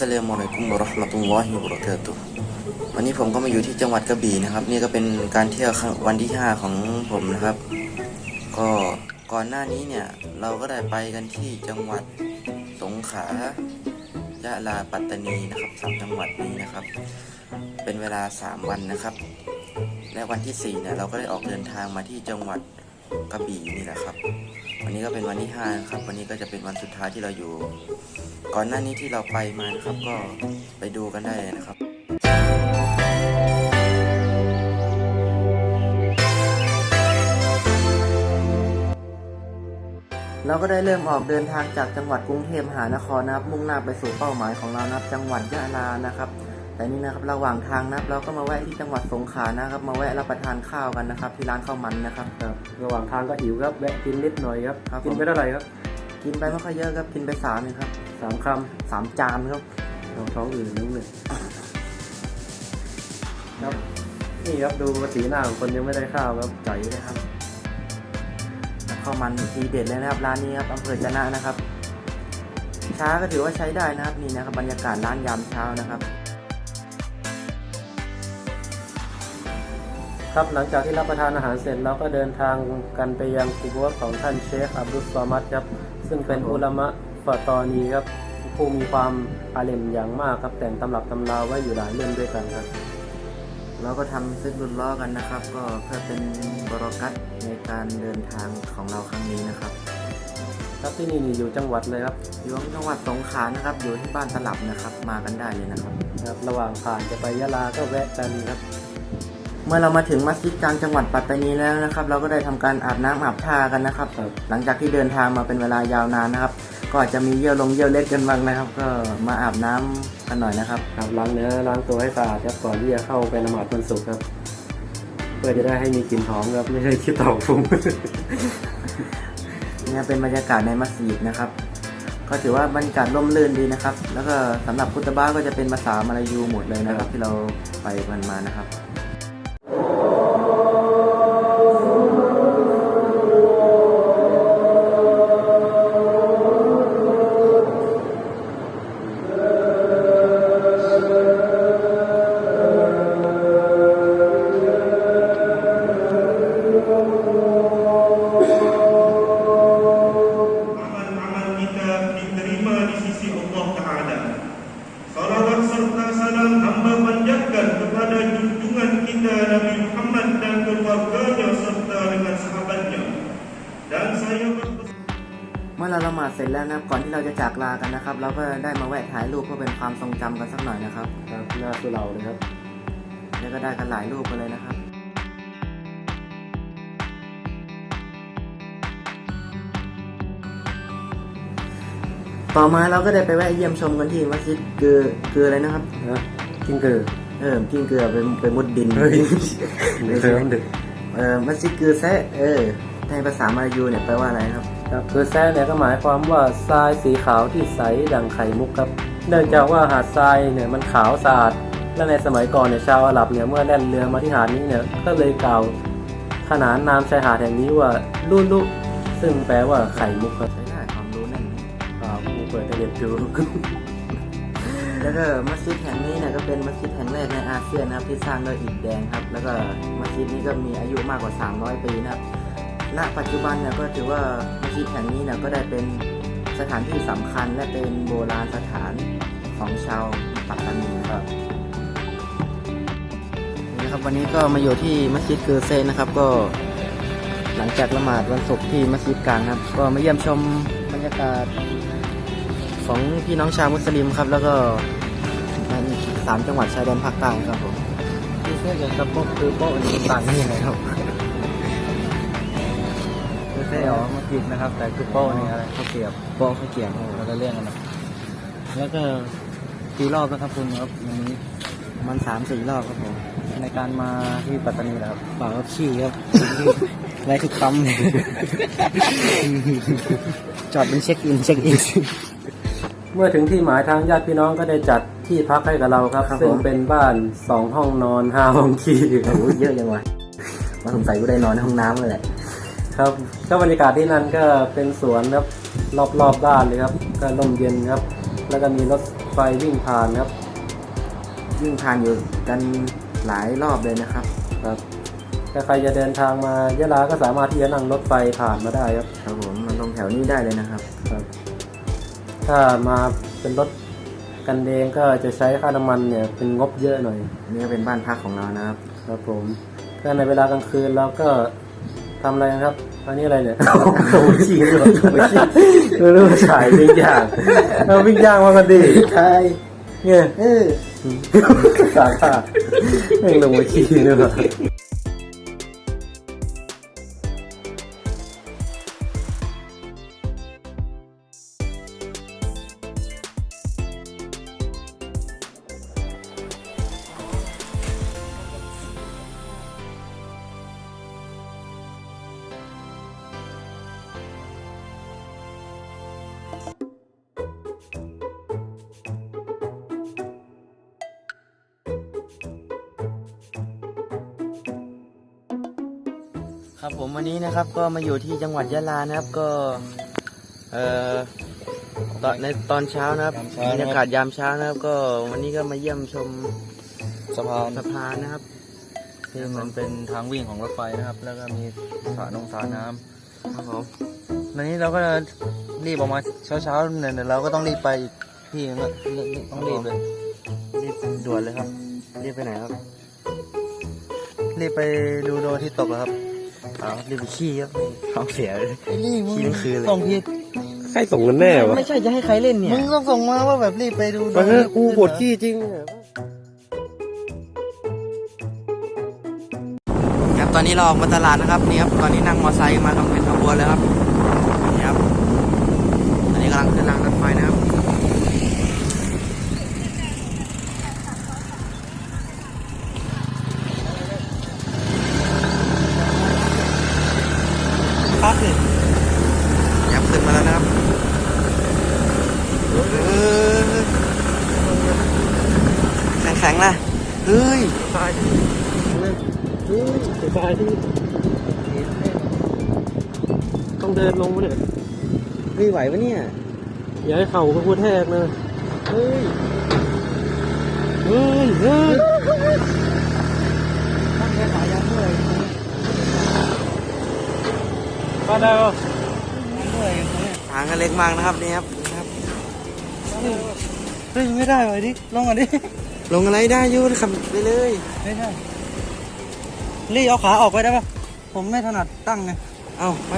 สลามุอะลัยกุมวะราะห์มะตุลลอฮิวะบะเราะกาตุวันนี้ผมก็มาอยู่ที่จังหวัดกระบี่นะครับ นี่ก็เป็นการเที่ยววันที่ 5 ของผมนะครับ ก็ก่อนหน้านี้เนี่ยเราก็ได้ไปกันที่จังหวัดสงขลายะลาปัตตานีนะครับสามจังหวัดนี้นะครับ เป็นเวลา 3 วันนะครับ และวันที่4เนี่ยเราก็ได้ออกเดินทางมาที่จังหวัดกระบี่นี่แหละครับ วันนี้ก็เป็นวันที่5นะครับ วันนี้ก็จะเป็นวันสุดท้ายที่เราอยู่ ก่อนหน้านี้ที่เราไปมานะครับ ก็ไปดูกันได้เลยนะครับเราก็ได้เริ่มออกเดินทางจากจังหวัดกรุงเทพมหานครนะครับ มุ่งหน้าไปสู่เป้าหมายของเรานะครับ จังหวัดยะลานะครับ แต่นี่นะครับระหว่างทางนะครับเราก็มาแวะที่จังหวัดสงขลานะครับ มาแวะรับประทานข้าวกันนะครับ ที่ร้านข้าวมันนะครับ ครับระหว่างทางก็หิวครับแวะกินนิดหน่อยครับ ครับกินผมไปเท่าไหร่ครับกินไปไม่ค่อยเยอะครับกินไปสามเองครับสามคสามจานครับำเอาท้องอื่นนิดหนึ่งครับ นี่ครับดูสีหน้าของคนยังไม่ได้ข้าวครับจ่อยเลยครับข้าวมันทีเด็ดเลยนะครับร้านนี้ครับอำเภอจะนะนะครับ ช้าก็ถือว่าใช้ได้นะครับนี่นะครับบรรยากาศร้านยามเช้านะครับ ครับหลังจากที่รับประทานอาหารเสร็จเราก็เดินทางกันไปยังกุโบสถ์ของท่านเชคอับดุสซามัดครับ ซึ่งเป็นครับผมอุลามะฟาตอนีครับผู้มีความอาเลมอย่างมากครับแต่งตำรับตำราไว้อยู่หลายเล่มด้วยกันครับ เราก็ทำซึกรุนล้อกันนะครับ ก็เพื่อเป็นบรอกัตในการเดินทางของเราครั้งนี้นะครับ ครับที่นี่นี่อยู่จังหวัดเลยครับอยู่ที่จังหวัดสงขลานะครับ อยู่ที่บ้านตลับนะครับ มากันได้เลยนะครับครับ ระหว่างผ่านจะไปยะลาก็แวะกันครับ เมื่อเรามาถึงมัสยิดกลางจังหวัดปัตตานีแล้วนะครับ เราก็ได้ทำการอาบน้ำอาบท่ากันนะครับครับ หลังจากที่เดินทางมาเป็นเวลายาวนานนะครับ ก็อาจจะมีเยี่ยวลงเยี่ยวเล็ดกันบ้างนะครับ ก็มาอาบน้ำกันหน่อยนะครับครับล้างเนื้อล้างตัวให้สะอาดครับก่อนที่จะเข้าไปนมาดวันศุกร์ครับ เพื่อจะได้ให้มีกลิ่นหอมครับไม่ใช่ขี้เต่าฟุ้งนี่เป็นบรรยากาศในมัสยิดนะครับก็ถือว่าบรรยากาศร่มรื่นดีนะครับ แล้วก็สำหรับคุตบ้าก็จะเป็นภาษามลายูหมดเลยนะครับ ที่เราไปกันมานะครับ เราก็ได้มาแวะถ่ายรูปเพื่อเป็นความทรงจำกันสักหน่อยนะครับ ครับหน้าสุเหราเลยครับ แล้วก็ได้กันหลายรูปกันเลยนะครับ ต่อมาเราก็ได้ไปแวะเยี่ยมชมกันที่มัสยิดเกือเกืออะไรนะครับ นะกิ้งกือเออกิ้งเกลือไปไปมุดดิน เฮ้ยเสริมดึกเออมัสยิดเกือแซะเออในภาษามาลายูเนี่ยแปลว่าอะไรครับ ครับคือแซ่เนี่ยก็หมายความว่าทรายสีขาวที่ใสดังไข่มุกครับ เนื่องจากว่าหาดทรายเนี่ยมันขาวสะอาด และในสมัยก่อนเนี่ยชาวอาหรับเนี่ยเมื่อแล่นเรือมาที่หาดนี้เนี่ยก็เลยกล่าวขนานนามชายหาดแห่งนี้ว่าลุลุซึ่งแปลว่าไข่มุกครับใช้ได้ความรู้แน่นอ่าผู้เปิดเรียนดูแล้วก็มัสยิดแห่งนี้เนี่ยก็เป็นมัสยิดแห่งแรกในอาเซียนนะครับที่สร้างด้วยอิฐแดงครับ แล้วก็มัสยิดนี้ก็มีอายุมากกว่า 300 ปีนะครับ ณปัจจุบันเนี่ยก็ถือว่ามัสยิดแห่งนี้เนี่ยก็ได้เป็นสถานที่สำคัญและเป็นโบราณสถานของชาวปัตตานีครับนี่ครับวันนี้ก็มาอยู่ที่มัสยิดเกอเซนนะครับ ก็หลังจากละหมาดวันศุกร์ที่มัสยิดกลางครับ ก็มาเยี่ยมชมบรรยากาศของพี่น้องชาวมุสลิมครับ แล้วก็ในสามจังหวัดชายแดนภาคใต้ครับผมที่เสื้อกับกระโปรงคือโป๊ะอันนี้ต่างกันยังไงครับ เสื้ออ๋อมากินนะครับ แต่คือโป๊ะนี่อะไรข้าวเกรียบโปองข้าวเกียงเราจะเรียกกันนะแล้วก็กี่รอบแล้วครับคุณครับวันนี้มันสามสี่รอบครับผมในการมาที่ปัตตานีนะครับเปล่าครับขี้ครับไรทุกคำเลยจอดเป็นเช็คอินเช็คอินเมื่อถึงที่หมายทางญาติพี่น้องก็ได้จัดที่พักให้กับเราครับครับซึ่งผมเป็นบ้านสองห้องนอนห้าห้องขี้โอ้โหเยอะจังวะมาสงสัยกูได้นอนในห้องน้ำเลยแหละ ครับก็บรรยากาศที่นั่นก็เป็นสวนครับรอบๆบ้านเลยครับ ก็ร่มเย็นครับ แล้วก็มีรถไฟวิ่งผ่านครับ วิ่งผ่านอยู่กันหลายรอบเลยนะครับ ครับถ้าใครจะเดินทางมายะลาก็สามารถที่จะนั่งรถไฟผ่านมาได้ครับ ครับผมมาลงแถวนี้ได้เลยนะครับ ครับ ถ้ามาเป็นรถกันเองก็จะใช้ค่าน้ำมันเนี่ยเป็นงบเยอะหน่อย อันนี้ก็เป็นบ้านพักของเรานะครับ ครับผมก็ในเวลากลางคืนเราก็ทำอะไรนะครับ อันนี้อะไรเนี่ยโอ้ยขี้ด้วยไม่รู้ว่าฉายวิ่งย่างเอาวิ่งย่างมากันดีใช่เนี่ยเออสาขาแม่งลงมาขี้ด้วยวะ ครับผมวันนี้นะครับก็มาอยู่ที่จังหวัดยะลานะครับก็เอ่อตอนในตอนเช้านะครับบรรยากาศยามเช้านะครับ ก็วันนี้ก็มาเยี่ยมชมสะพานสะพานนะครับที่มันเป็นทางวิ่งของรถไฟนะครับ แล้วก็มีสระนงสระน้ครับผมำตอนนี้เราก็รีบออกมาเช้าๆเนี่ยเดี๋ยวเราก็ต้องรีบไปอีกที่นึงอะต้องรีบเลยรีบด่วนเลยครับรีบไปไหนครับรีบไปดูดวงอาที่ตกอะครับ เอารีบไปขี้ครับท้องเสียเลยไอ้นี่มึงขี้ทั้งคืนเลยส่งผิดใครส่งกันแน่วะไม่ใช่จะให้ใครเล่นเนี่ยมึงต้องส่งมาว่าแบบรีบไปดูดไปวงเถอะอาทิตย์กูปวดขี้จริงเนี่ยครับตอนนี้เราออกมาตลาดนะครับนี่ครับตอนนี้นั่งมอเตอร์ไซค์มากันเป็นขบวนเลยครับ ฮ้ยไหวปะเนี่ย อย่าให้เข่ากูแทกนะเฮ้ย เฮ้ยเฮ้ยต้องแค่สายยางด้วยมาได้ปะด้วยอย่างเงี้ยทางก็เล็กมากนะครับนี่ครับนี่ครับ เฮ้ยไม่ได้เลยดิ ลงก่อนดิ ลงอะไรได้อยูขับไปเลย ไม่ได้รีเอาขาออกไปได้ปะผมไม่ถนัดตั้งไง เอาไป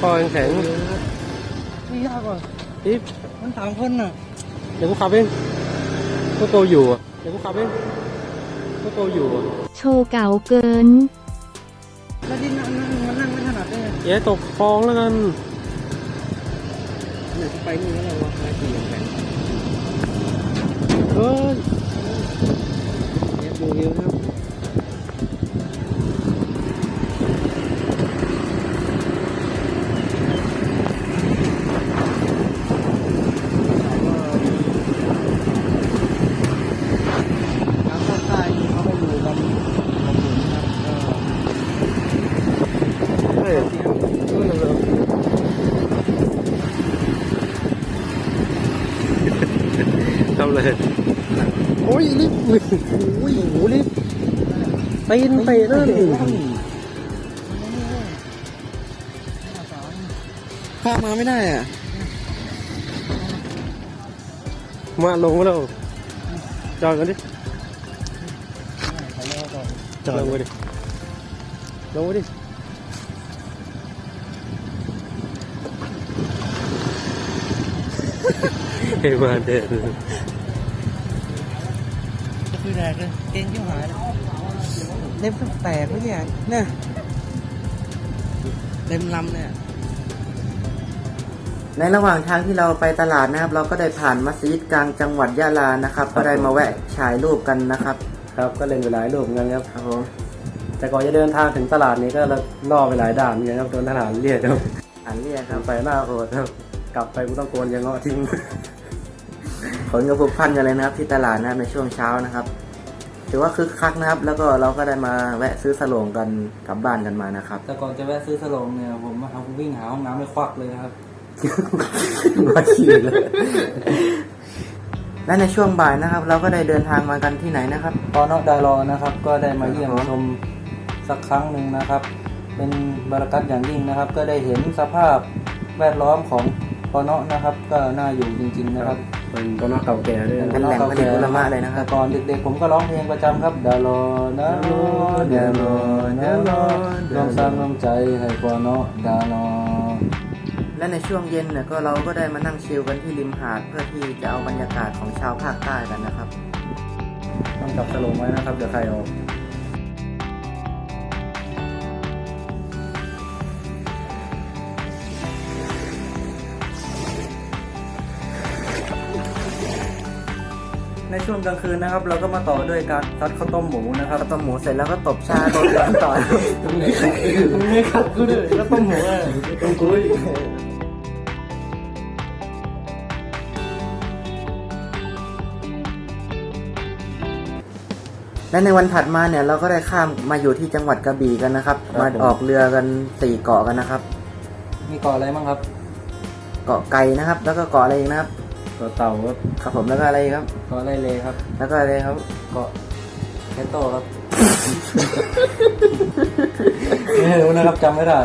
คอแข็งไม่ยากว่ะๆอีฟมันสามคนน่ะ เดี๋ยวกูขับเองกูโตอยู่อะเดี๋ยวกูขับเองกูโตอยู่อะโชว์เก่าเกิน แล้วที่นั่งนั่งมันนั่งไม่ถนัดได้ไงอย่าให้ตกคลองแล้วกันเดี๋ยวไปนี่แล้ววะไปขี่แข่งเฮ้ยเดี๋ยวดูวิวนะครั ตีนเตะนั่นข้ามมาไม่ได้อะ มาลงมาแล้วจอดกันดิจอดลงมาดิลงมาดิเฮ้ยมาเดินก็คือแดกเลยเก่งที่หายเลย เล็บต้องแตกไว้เนี่ยเนี่ยเต็มลำเนี่ยในระหว่างทางที่เราไปตลาดนะครับ เราก็ได้ผ่านมัสยิดกลางจังหวัดยะลานะครับ ก็ได้มาแวะถ่ายรูปกันนะครับ ครับก็เล่นไปหลายรูปเหมือนกันครับครับผมแต่ก่อนจะเดินทางถึงตลาดนี้ก็ล่อไปหลายด่านเหมือนกันครับโดนทหารเรียกครับอ่านเรียกครับไปหน้าโหดครับ กลับไปกูต้องโกนยังเงาะทิ้งขนกระพุกพันกันเลยนะครับ ที่ตลาดนะครับในช่วงเช้านะครับ ถือว่าคึกคักนะครับ แล้วก็เราก็ได้มาแวะซื้อสโลงกันกลับบ้านกันมานะครับแต่ก่อนจะแวะซื้อสโลงเนี่ยผมเอาวิ่งหาห้องน้ำไม่ควักเลยนะครับมาขี่เลยและในช่วงบ่ายนะครับ เราก็ได้เดินทางมากันที่ไหนนะครับตอนนอกดารอนะครับ ก็ได้มาเยี่ยมชมสักครั้งหนึ่งนะครับ เป็นบารากัตอย่างยิ่งนะครับ ก็ได้เห็นสภาพแวดล้อมของปอนอนะครับ ก็น่าอยู่จริง ๆ นะครับ เป็นต้นเก่าแก่ด้วยเป็นแหล่งผลิตผลไม้เลยนะครับแต่ก่อนเด็กๆผมก็ร้องเพลงประจำครับดารอนะรอดารอดารอรวมสร้างน้ำใจให้ปอนอดารอและในช่วงเย็นเนี่ยก็เราก็ได้มานั่งชิลกันที่ริมหาดเพื่อที่จะเอาบรรยากาศของชาวภาคใต้กันนะครับ ต้องจับสโลงไว้นะครับเดี๋ยวใครออก ในช่วงกลางคืนนะครับ เราก็มาต่อด้วยการซัดข้าวต้มหมูนะครับข้าวต้มหมูเสร็จแล้วก็ตบชาตบเหลืองต่อไม่ขับกูเลยข้าวต้มหมูอะต้องคุยและในวันถัดมาเนี่ยเราก็ได้ข้ามมาอยู่ที่จังหวัดกระบี่กันนะครับ มาออกเรือกันสี่เกาะกันนะครับ มีเกาะอะไรบ้างครับ เกาะไก่นะครับ แล้วก็เกาะอะไรอีกนะครับ เกาะเต่าครับครับผมแล้วก็อะไรอีกครับเกาะไรเลครับ แล้วก็อะไรครับเกาะแคโตครับ ไม่รู้นะครับจำไม่ได้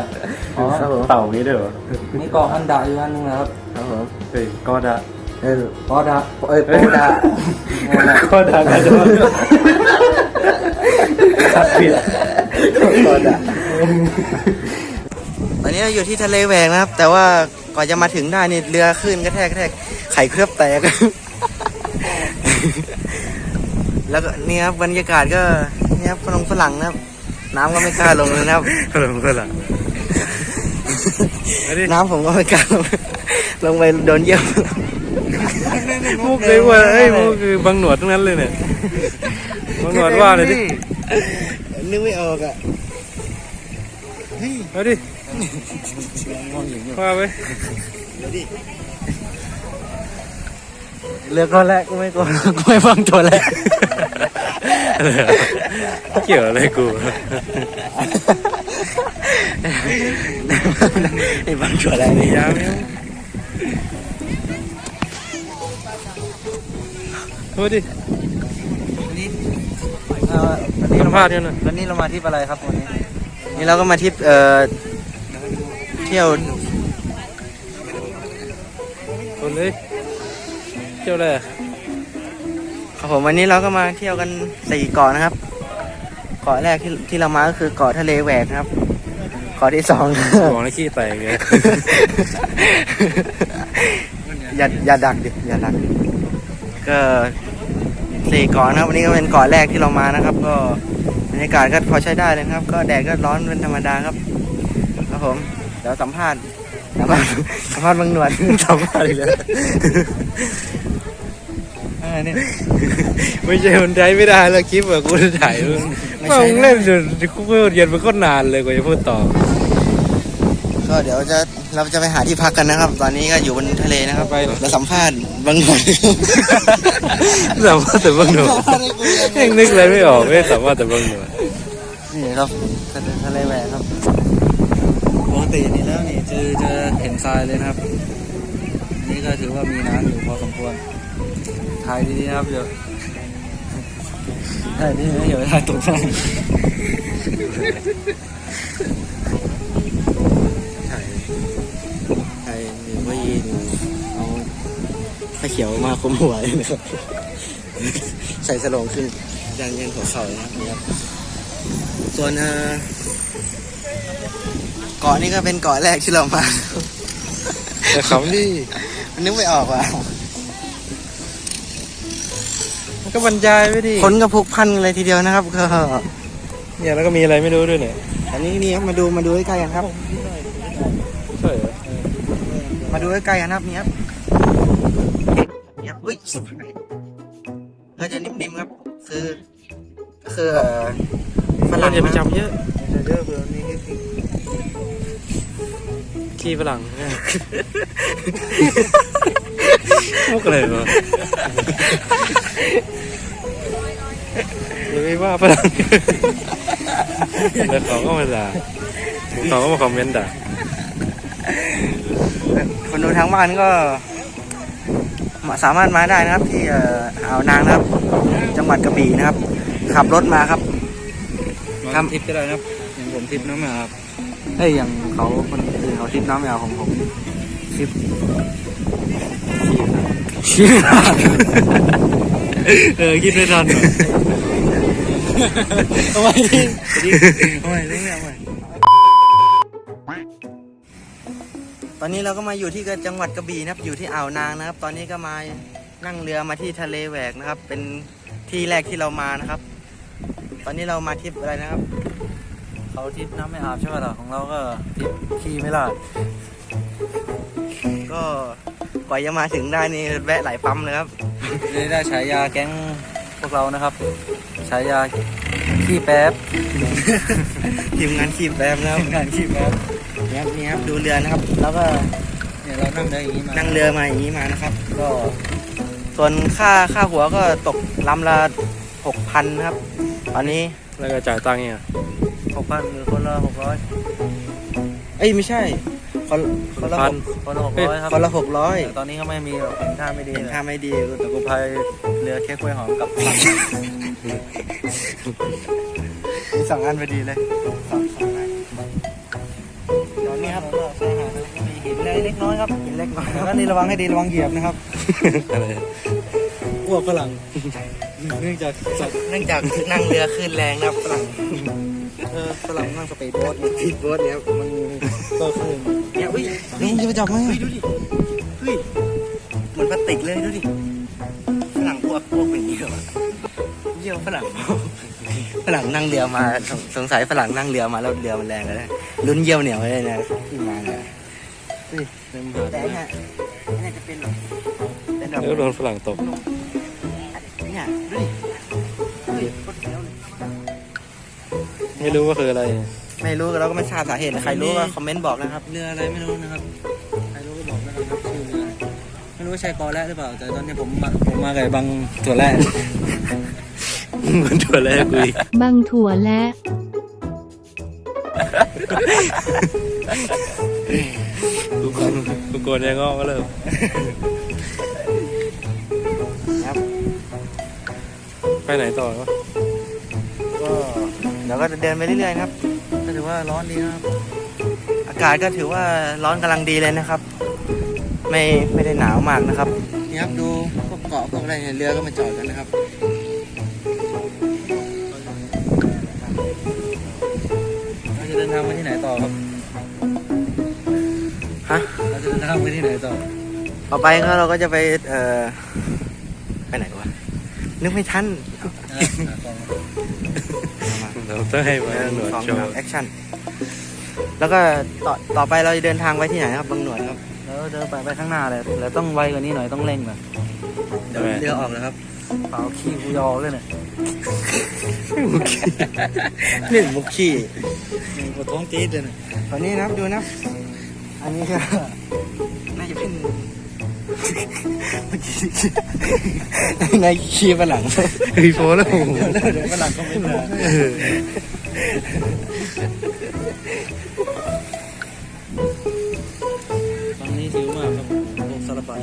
อ๋อครับผมเต่านี้ด้วยเหรอมีเกาะอันดาอยู่อันหนึงนะครับครับผมเฮ้ยก็ดะเออเกาะดาเอ้ยโปดาก็ดะกันด้วยผิดโปดาตอนนี้เราอยู่ที่ทะเลแหวกนะครับ แต่ว่า ก่อนจะมาถึงได้นี่เรือขึ้นกระแทกกระแทกไข่เคลือบแตก แล้วก็นี่ครับบรรยากาศก็นี่ครับฝรั่งฝรั่งนะครับ น้ำก็ไม่กล้าลงเลยนะครับก็เลยก็ละไม่ได้น้ำผมก็ไม่กล้าลงลงไปโดนเยี่ยมมุกเลยว่าเอ้ยมุกคือบางหนวดทั้งนั้นเลยเนี่ยบางหนวดว่าเลยดินึกไม่ออกอะเอาดิ ว่าไปเรือก็แรกกูไม่กลัวกูไม่ฟังตัวแรกเกี่ยวอะไรกูไอ้ฟังตัวแรกนี่ยาวไหมโทษดิอ่าวันนี้สัเรามมาภาษณ์กันหน่อยวันนี้เรามาที่อะไรครับวันนี้นี่เราก็มาทริปเอ่อเที่ยวคนเลยเที่ยวอะไรอะครับผมวันนี้เราก็มาเที่ยวกันสี่เกาะนะครับ เกาะแรกที่ที่เรามาก็คือเกาะทะเลแหวกนะครับ เกาะที่สองบอกแล้วขี้แตกไงอย่าอย่าดักดิอย่าดักดิก็สี่เกาะนะครับ วันนี้ก็เป็นเกาะแรกที่เรามานะครับ ก็บรรยากาศก็พอใช้ได้เลยนะครับ ก็แดดก็ร้อนเป็นธรรมดาครับครับผม เดี๋ยวสัมภาษณ์สัมภาษณ์สัมภาษณ์บางหนวดสัมภาษณ์อีกแล้วอ่านี่ไม่ใช่คนใช้ไม่ได้แล้วคลิปอะกูจะถ่ายมึงไม่ใช่มึงเล่นจนกูพูดเย็นมันก็นานเลยกว่าจะพูดต่อก็เดี๋ยวจะเราจะไปหาที่พักกันนะครับ ตอนนี้ก็อยู่บนทะเลนะครับไปแล้วสัมภาษณ์บางหนวดสามารถแต่บางหนวดยังนึกอะไรไม่ออกไม่สามารถแต่บางหนวดนี่ครับทะเลแหวกครับ ปก ตินี่แล้วนี่จะจะเห็นทรายเลยนะครับ นี่ก็ถือว่ามีน้ำอยู่พอสมควรถ่ายดีๆนะครับเดี๋ยวถ่ายดีๆนะเดี๋ยวถ่ายตกใจใช่หรือว่ายีนเอาไฟเขียวมาคุมหัวเลยนะครับ ใส่สโลงขึ้นยันยันหัวเข่านะครับนี่ครับ ส่วนเอ่อเกาะนี้ก็เป็นเกาะแรกที่เรามา แต่ขำดิมันนึกไม่ออกว่ะมันก็บรรยายไปดิคนก็พลุกพลันเลยทีเดียวนะครับก็เนี่ยแล้วก็มีอะไรไม่รู้ด้วยเนี่ยอันนี้นี่ครับมาดูมาดูใกล้ๆกันครับ ใช่เหรอมาดูใกล้ๆกันครับนี่ครับนี่ครับอุ้ยก็จะนิ่มๆครับ คือก็คือเอ่อ ฝฝรั่รั่งงอย่าไปนะจับเยอะเยอะเบื่อนี่ขี้ฝรั่งมุกอะไรวะอย่าไปว่าฝรั่งแล้วเขาก็มาด่าเขาก็มาคอมเมนต์ด่าคนดูทางบ้านก็มาสามารถมาได้นะครับที่เอ่ออ่าวนางนะครับ จังหวัดกระบี่นะครับ ขับรถมาครับ ทำทิปก็ได้นะครับอย่างผมทิปน้ำไม่อาบเอ้ยอย่างเขาคนอื่นเขาทิปน้ำไม่อาของผมทิปเออคิดไม่ทันเอาไว้ดิเอาไว้ดิเอาไว้ตอนนี้เราก็มาอยู่ที่จังหวัดกระบี่นะครับ อยู่ที่อ่าวนางนะครับ ตอนนี้ก็มานั่งเรือมาที่ทะเลแหวกนะครับ เป็นที่แรกที่เรามานะครับ ตอนนี้เรามาทริปอะไรนะครับ เขาทิปน้ำไม่อาบใช่ไหมล่ะของเราก็ทิปขี้ไม่ลาดก็กว่าจะมาถึงได้นี่แวะหลายปั๊มเลยครับเลยได้ฉายาแก๊งพวกเรานะครับฉายาขี้แป๊บทีมงานขีบแบบนะครับงานขี้แป๊บนี่ครับนี่ครับดูเรือนะครับ แล้วก็เนี่ยเรานั่งได้อย่างนี้มานั่งเรือมาอย่างนี้มานะครับ ก็ส่วนค่าค่าหัวก็ตกลำละหกพันครับต อนนี้แล้วก็จ่ายตังค์เนี่ยหกพันหรือคนละหกร้อยเอ้ยไม่ใช่คนคนละหพักนคนละหกร้อยครับคนละหกร้อยแต่ตอนนี้ก็ไม่มีหรอกเห็นท่าไม่ดีเห็นท่าไม่ดีแต่กูพายเรือแค่กล้วยหอมกับมีสองอันพอดีเลยสองสองอันตอนนี้ครับเราชายหาดนะครับมีหินเล็กน้อยครับหินเล็กน้อยแล้วก็นี่ระวังให้ดีระวังเหยียบนะครับอะไรอ้วกฝรั่ง เนื่องจากสัตว์เนื่องจากนั่งเรือคลื่นแรงนะครับฝรั่งเออฝรั่งนั่งสปีดโบ๊ทฟีดโบ๊ทเนี่ยครับมันก็ขึ้นเนี่ยอุ้ยลุงจะไปจับไหมเฮ้ยดูดิเฮ้ยเหมือนพลาสติกเลยดูดิฝรั่งพวกพวกเป็นเยี่ยวอะเยี่ยวฝรั่งฝรั่งนั่งเรือมาสงสงสัยฝรั่งนั่งเรือมาแล้วเรือมันแรงเลยนะลุ้นเยี่ยวเหนียวเลยนะที่มาเนี่ยเต็มหาดแต่เนี่ยเนี่ยจะเป็นแบบเป็นแบบแล้วโดนฝรั่งตก ไม่รู้ว่าคืออะไร ไม่รู้เราก็ไม่ทราบสาเหตุใครรู้ก็คอมเมนต์บอกนะครับเรืออะไรไม่รู้นะครับใครรู้ก็บอกแล้วกันครับชื่อเรือไม่รู้ว่าใช่กอแรกหรือเปล่า แต่ตอนนี้ผมมาผมมากับไอ้บังตัวแรกมันตัวแรกกูอีกบังถั่วและกูโกนกูโกนยังงอกก็เริ่มครับไปไหนต่อวะก็ เดี๋ยวก็เดินไปเรื่อยๆนะครับ ก็ถือว่าร้อนดีนะครับ อากาศก็ถือว่าร้อนกำลังดีเลยนะครับ ไม่ไม่ได้หนาวมากนะครับนี่ครับดูพวกเกาะพวกอะไรเนี่ยเรือก็มาจอดกันนะครับเราจะเดินทางไปที่ไหนต่อครับฮะเราจะเดินทางไปที่ไหนต่อต่อไปก็เราก็จะไปเอ่อไปไหนวะนึกไม่ทัน ต้องให้มาหนึ่งหนวดสองโชสามว์แอคชั่นแล้วก็ต่อต่อไปเราจะเดินทางไปที่ไหนครับบางหนวดครับแล้วเดินไปไปข้างหน้าเลยแล้วต้องไวกว่านี้หน่อยต้องเร่งหน่อยเดี๋ยวเรือออกแล้วครับเปล่าขี้กูยอเลยเนี่ยหนึ่งมุกขี้นี่ปวดท้องจี๊ดเลยเนี่ยตอนนี้นะครับดูนะ อันนี้ก็น่าจะเป็นเมื่อกี้ นายขี้ฝรั่งเฮ้ยโฟแล้วเดี๋ยวฝรั่งก็ไม่มาตอนนี้หิวมากครับโอ้ซาลาเปา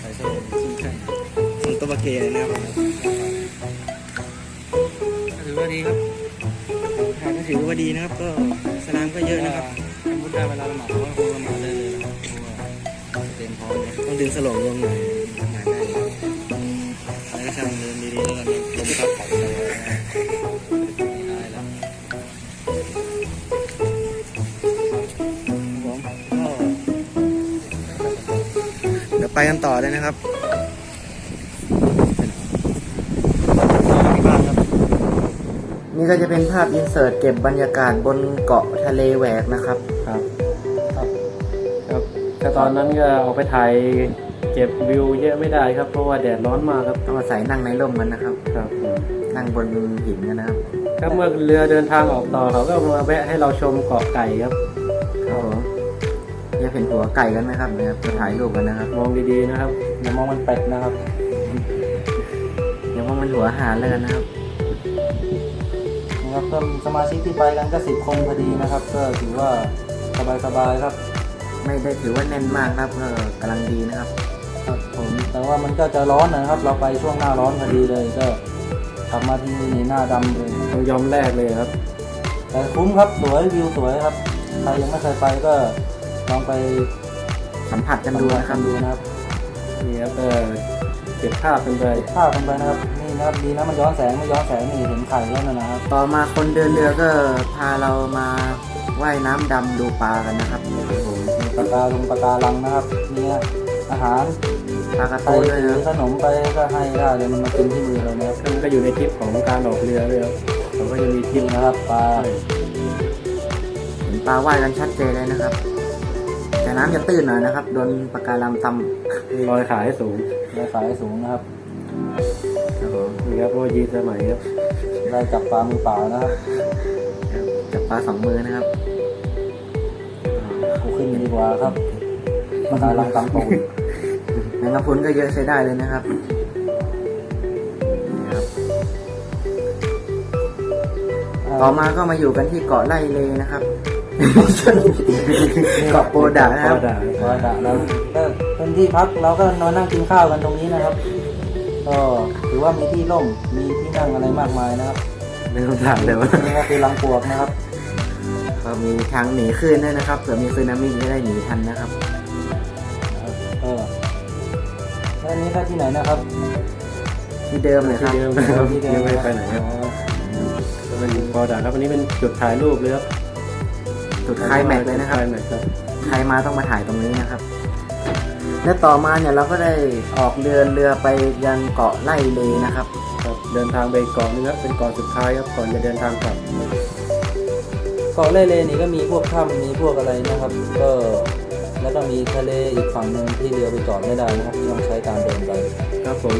ใส่สโลงชิ้นแข็งมันตัวบาเกเลยนะครับก็ถือว่าดีครับหากก็ถือว่าดีนะครับ ก็สนามก็เยอะนะครับสมมติได้เวลาละหมาดเราก็คงละหมาดได้เลย ต้องดึงสโลงลงหน่อยทำงานได้แล้วก็ช่างเดินดีๆแล้วกันลมพัดผ่อนสบาไม่อายแล้วเดี๋ยวไปกันต่อเลยนะครับนี่ก็จะเป็นภาพอินเสิร์ตเก็บบรรยากาศบนเกาะทะเลแหวกนะครับ ต่ตอนนั้นก็ออกไปถ่ายเก็บวิวเยอะไม่ได้ครับเพราะว่าแดดร้อนมากครับต้องอาศัยนั่งในร่มกันนะครับ ครับนั่งบนหินกันนะครับครับเมื่อเรือเดินทางออกต่อเขาก็มาแวะให้เราชมเกาะไก่ครับครับผมจะเห็นหัวไก่กันไหมครับนะครับจะถ่ายรูปกันนะครับ มองดีๆนะครับอย่ามองมันเป็ดนะครับเดี๋ยวพวกมันหัวหารแล้วกันนะครับครับก็สมาชิกที่ไปกันก็สิบคนพอดีนะครับ ก็ถือว่าสบายๆครับ ไม่ได้ถือว่าแน่นมากครับก็กำลังดีนะครับครับผมแต่ว่ามันก็จะร้อนนะครับ เราไปช่วงหน้าร้อนพอดีเลยก็ขับมาที่นี่นี่หน้าดำเลยต้องยอมแลกเลยครับ แต่คุ้มครับสวยวิวสวยครับใครยังไม่เคยไปก็ลองไปสัมผัสกันดูนะครับดูนะครับนี่ครับเออเก็บภาพกันไปภาพกันไปนะครับนี่นะครับดีนะมันย้อนแสงไม่ย้อนแสงนี่เห็นไข่แล้วนะนะครับ ต่อมาคนเดินเรือก็พาเรามาว่ายน้ำดำดูปลากันนะครับมี ปลาการงปลาการังนะครับมีอาหารปลากระใครด้วยถืนะอขนมไปก็ให้ได้เลยมันมากินที่มือเรานะครับมันก็อยู่ในทริปของการออกเรือด้วยครับผมก็จะมีทริกิปนนะครับปลาเห็นปลาว่ายกันชัดเจนเลยนะครับ แต่น้ำจะตื้นหน่อยนะครับ โดนปลาการังตำลอยขาให้สูงได้ขายสูงนะครับครับผมนี่ครับโอยีสมัยครับได้จับปลามือเปล่านะครับจับปลาสองมือนะครับ กูขึ้นดีกว่าครับปลาการังตำปูนแมงกะพรุนก็เยอะใช้ได้เลยนะครับนี่ครับ ต่อมาก็มาอยู่กันที่เกาะไล่เลนะครับ เกาะโปดะนะครับโปดะว่าดะแล้วก็เป็นที่พักเราก็นอนนั่งกินข้าวกันตรงนี้นะครับ ก็ถือว่ามีที่ร่มมีที่นั่งอะไรมากมายนะครับไม่ต้องถามเลยว่านี่ก็คือลังปวกนะครับ ก็มีทางหนีคลื่นด้วยนะครับเผื่อมีสึนามิจะได้หนีทันนะครับเออแล้วอันนี้ก็ที่ไหนนะครับที่เดิมเลยคที่รับ เดิมนะครับที่เดิยังไม่ไปไหนครับอ๋อก็เป็นปอดาครับอันนี้เป็นจุดถ่ายรูปเลยครับจุดคลายแม็กซ์เลยนะครับคลายแม็กซ์ครับใครมาต้องมาถ่ายตรงนี้นะครับ และต่อมาเนี่ยเราก็ได้ออกเดินเรือไปยังเกาะไล่เลนะครับ ครับเดินทางไปเกาะนึงครับเป็นเกาะสุดท้ายครับก่อนจะเดินทางกลับ เกาะเล่เลนี่ก็มีพวกถ้ำมีพวกอะไรนะครับ ก็แล้วก็มีทะเลอีกฝั่งหนึ่งที่เรือไปจอดไม่ได้นะครับที่ต้องใช้การเดินไปครับผม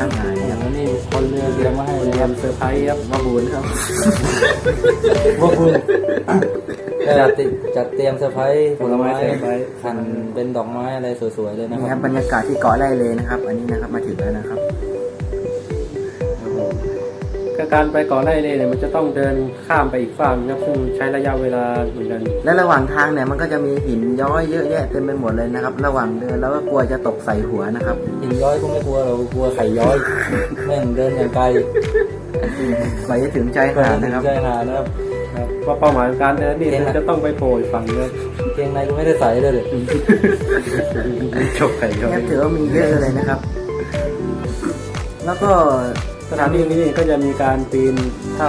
ตั้งหายนะครับแล้วนี่คนเรือเตรียมมาให้เตเลยรีคยรับมเซอร์ไพรส์ครับมาบูนครับพวกคุณจัดติจัดเตรียมเซอร์ไพรส์ผลไม้ผลไม้เซอร์ไพรส์หั่นเป็นดอกไม้อะไรสวยๆเลยนะนี่คครัรับบบรรยากาศที่เกาะไล่เลนะครับ อันนี้นะครับมาถึงแล้วนะครับครับผม ก็การไปเกาะไร่เลยเนี่ยมันจะต้องเดินข้ามไปอีกฝั่งครับซึ่งใช้ระยะเวลาเหมือนกัน และระหว่างทางเนี่ยมันก็จะมีหินย้อยเยอะแยะเต็มไปหมดเลยนะครับ ระหว่างเดินแล้วก็กลัวจะตกใส่หัวนะครับ หินย้อยก็ไม่กลัวเรากลัวไข่ย้อยแม่งเดินอย่างไกลกว่าจะถึงใจก็หาดถึนะงครับใจหานะครับครับว่าเป้าหมายของการเดินนี่เห็นไหมจะต้องไปโผล่อีกฝั่งครับเกงในก็ไม่ได้ใส่เลยเลยชกไข่เขาแค่ถือว่ามีเยอะเลยนะครับ แล้วก็ สถานที่นี้ก็จะมีการปีนถ้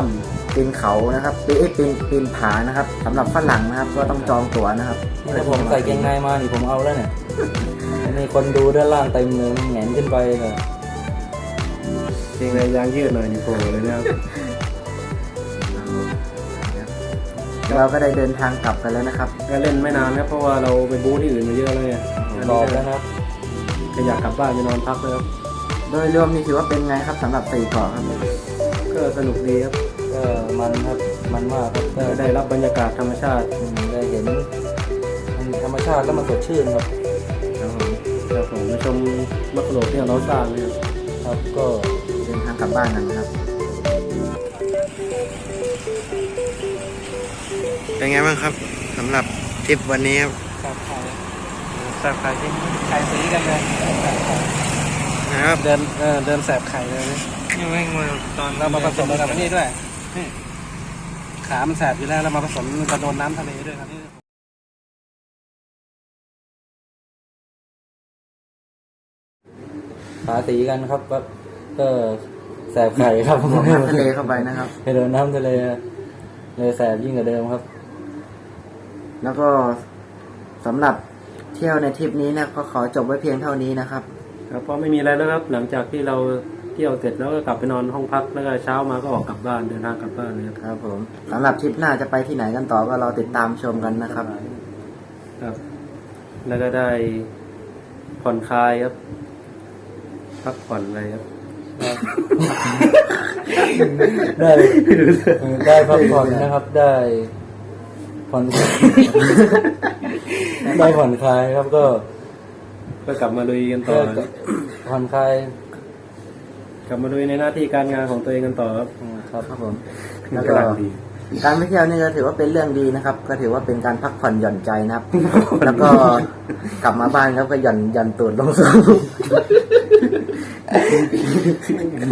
ปีนเขานะครับปีนเอ้ยปีนปีนผานะครับสำหรับฝรั่งนะครับ ก็ต้องจองตั๋วนะครับนี่ถ้าผมใส่เกงในมานี่ผมเอาแล้วเนี่ยมีคนดูด้านล่างเต็มเลยมันแหงนขึ้นไปเลยำจริงเลยยางยืดหน่อยนี่โผล่เลยนะครับเราก็ได้เดินทางกลับกันแล้วนะครับ ก็เล่นไม่นานครับเพราะว่าเราไปบู๊ที่อื่นมาเยอะเลยอะรอบแล้วนะครับก็อยากกลับบ้านไปนอนพักเลยครับ โดยรวมนี่ถือว่าเป็นไงครับสำหรับสี่เกาะครับก็สนุกดีครับก็มันครับมันมากครับก็ก็ได้รับบรรยากาศธรรมชาติอืมได้เห็นมันธรรมชาติแล้วมันสดชื่นครับครับผมมาชมมะกรูดที่เราสร้างเนี่ยครับก็เดินทางกลับบ้านกันนะครับ เป็นไงบ้างครับสำหรับทริปวันนี้ครับแสบไข่ที่ไข่สีกันเลย นะครับเดินเออเดินแสบไข่เลยนะยังไม่มาตอนเรามาผสมกับอันนี้ด้วยนี่ขามันแสบอยู่แล้วเรามาผสมกับโดนน้ำทะเลด้วยครับนี่ขาสีกันครับก็ก็แสบไข่ครับบวกน้ำทะเลเข้าไปนะครับ ไปโดนน้ำทะเลเลยแสบยิ่งกว่าเดิมครับ แล้วก็สำหรับเที่ยวในทริปนี้นะก็ขอจบไว้เพียงเท่านี้นะครับ ครับเพราะไม่มีอะไรแล้วครับ หลังจากที่เราเที่ยวเสร็จแล้วก็กลับไปนอนห้องพักแล้วก็เช้ามาก็ออกกลับบ้านเดินทางกลับบ้านเลยครับครับผมสำหรับทริปหน้าจะไปที่ไหนกันต่อก็รอติดตามชมกันนะครับ ครับ แล้วก็ได้ผ่อนคลายครับ พักผ่อนอะไรครับ ได้เออได้พักผ่อนนะครับ ได้ผ่อน ได้ผ่อนคลายครับก็ ก็กลับมาลุยกันต่ก็อผ่อนคลายกลับมาลุยในหน้าที่การงานของตัวเองกันต่อครับอืมครับครับผม แล้วก็กำลังดี การไปเที่ยวนี่ก็ถือว่าเป็นเรื่องดีนะครับ ก็ถือว่าเป็นการพักผ่อนหย่อนใจนะครับ แล้วก็กลับมาบ้านครับก็หย่อนหย่อนตูดลงสู่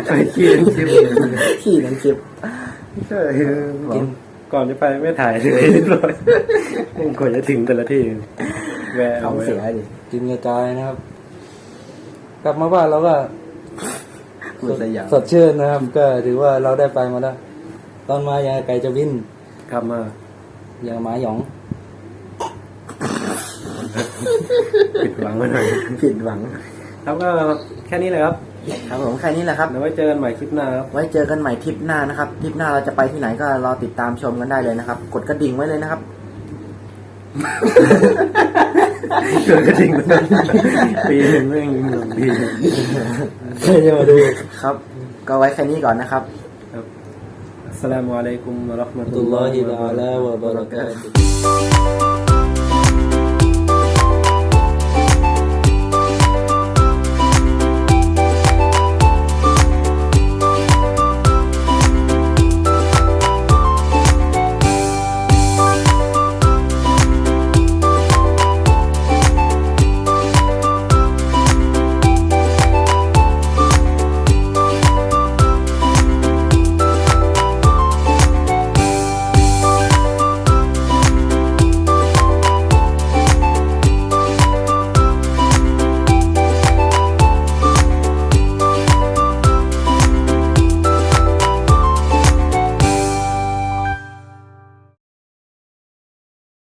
ไปขี้นคลิปขี้หนังคลิปใช่กินก่อนจะไปไม่ถ่ายเลยเรียบร้อยก่อนจะถึงแต่ละที่ แวะท้องเสียดิกินกระจายนะครับ กลับมาบ้านเราก็พูดสยามสดชื่นนะครับ ก็ถือว่าเราได้ไปมาแล้ว ตอนมาอย่างไก่จะวินกลับมาอย่างหมาหยอง ผิดหวังไปหน่อยผิดหวังครับก็แค่นี้เลยครับครับผมแค่นี้แหละครับเดี๋ยวไว้เจอกันใหม่คลิปหน้าครับไว้เจอกันใหม่ทริปหน้านะครับทริปหน้าเราจะไปที่ไหนก็รอติดตามชมกันได้เลยนะครับ กดกระดิ่งไว้เลยนะครับ เกิดกระดิ่งมันปีหนึ่งแม่งหนึ่งปีใครจะมาดูครับ ก็ไว้แค่นี้ก่อนนะครับครับอัสสลามุอะลัยกุมวะเราะห์มะตุตุลลลลออฮิฮิวะบะตะอาเราะลากาตุฮ์วะบะเราะกาตุฮ์